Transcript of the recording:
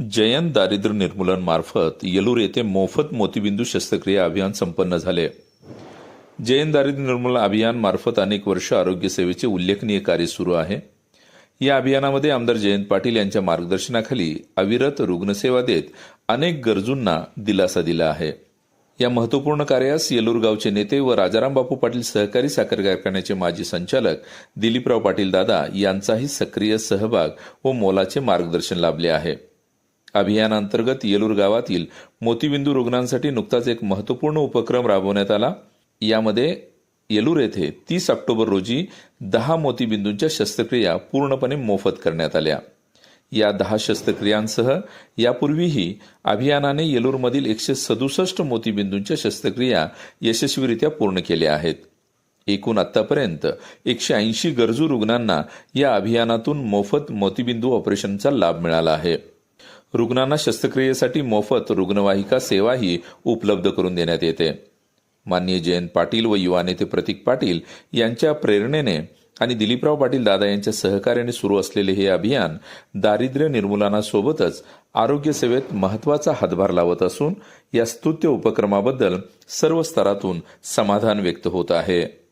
जयंत दारिद्र्य निर्मूलन मार्फत येलूर येथे मोफत मोतीबिंदू शस्त्रक्रिया अभियान संपन्न झाले. जयंत दारिद्र्य निर्मूलन अभियान मार्फत अनेक वर्ष आरोग्य सेवेचे उल्लेखनीय कार्य सुरू आहे. या अभियानामध्ये आमदार जयंत पाटील यांच्या मार्गदर्शनाखाली अविरत रुग्णसेवा देत अनेक गरजूंना दिलासा दिला आहे. या महत्त्वपूर्ण कार्यास येलूर गावचे नेते व राजाराम बापू पाटील सहकारी साखर कारखान्याचे माजी संचालक दिलीपराव पाटील दादा यांचाही सक्रिय सहभाग व मोलाचे मार्गदर्शन लाभले आहे. अभियानांतर्गत येलूर गावातील मोतीबिंदू रुग्णांसाठी नुकताच एक महत्त्वपूर्ण उपक्रम राबवण्यात आला. यामध्ये येलूर येथे तीस ऑक्टोबर रोजी दहा मोतीबिंदूंच्या शस्त्रक्रिया पूर्णपणे मोफत करण्यात आल्या. या दहा शस्त्रक्रियांसह यापूर्वीही अभियानाने येलूरमधील एकशे सदुसष्ट मोतीबिंदूंच्या शस्त्रक्रिया यशस्वीरित्या पूर्ण केल्या आहेत. एकूण आतापर्यंत एकशे ऐंशी गरजू रुग्णांना या अभियानातून मोफत मोतीबिंदू ऑपरेशनचा लाभ मिळाला आहे. रुग्णांना शस्त्रक्रियेसाठी मोफत रुग्णवाहिका सेवाही उपलब्ध करून देण्यात येते. माननीय जयंत पाटील व युवा नेते प्रतीक पाटील यांच्या प्रेरणेने आणि दिलीपराव पाटील दादा यांच्या सहकार्याने सुरू असलेले हे अभियान दारिद्र्य निर्मूलनासोबतच आरोग्य सेवेत महत्त्वाचा हातभार लावत असून या स्तुत्य उपक्रमाबद्दल सर्व स्तरातून समाधान व्यक्त होत आहे.